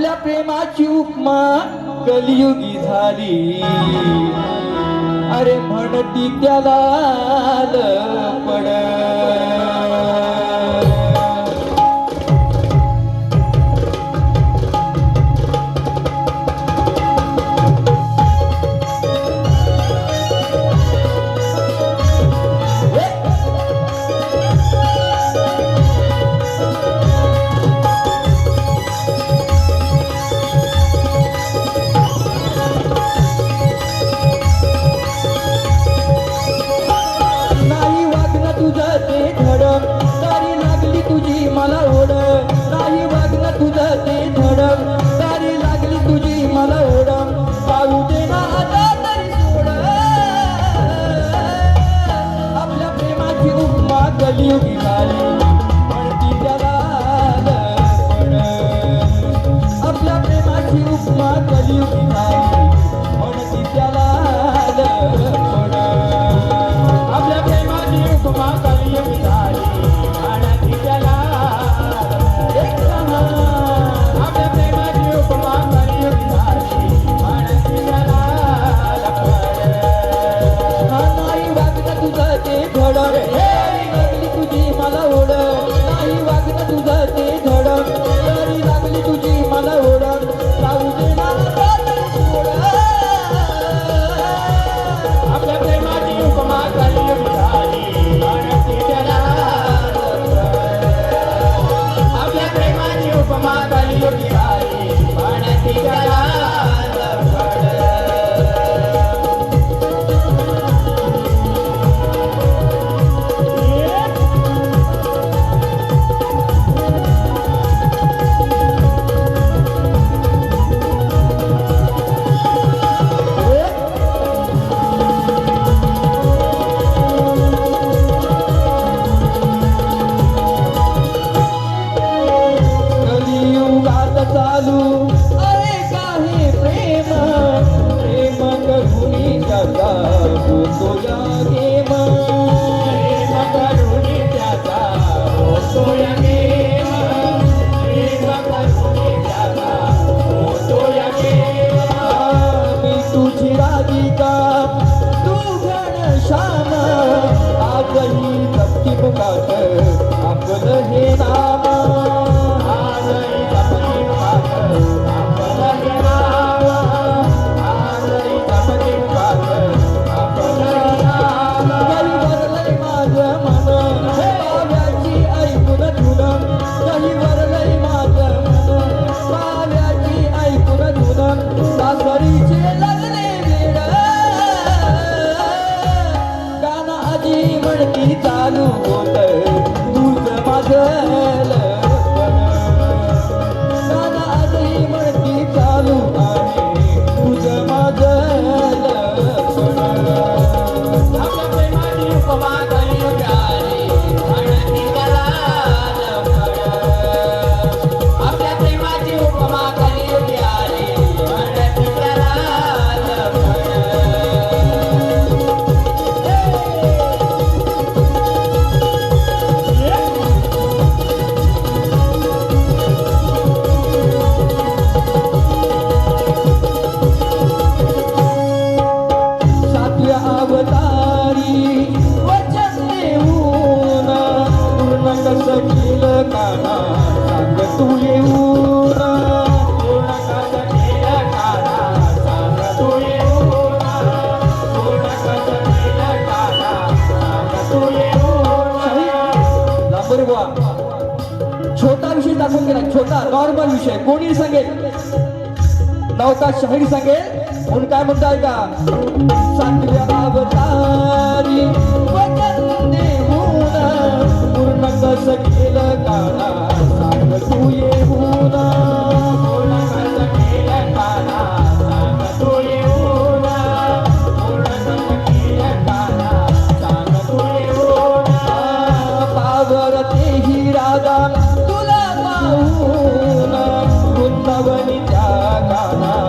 आपल्या प्रेमाची उपमा कलियुगी झाली. अरे म्हणती त्याला पड বিহারী आपलं हे नाम माझी मडकी चालू होत. छोटा विषय दाखवून दिला छोटा नॉर्मल विषय. कोणी सांगेल. नव्हता शहरी सांगेल. म्हणून काय म्हणताय का? ja ja na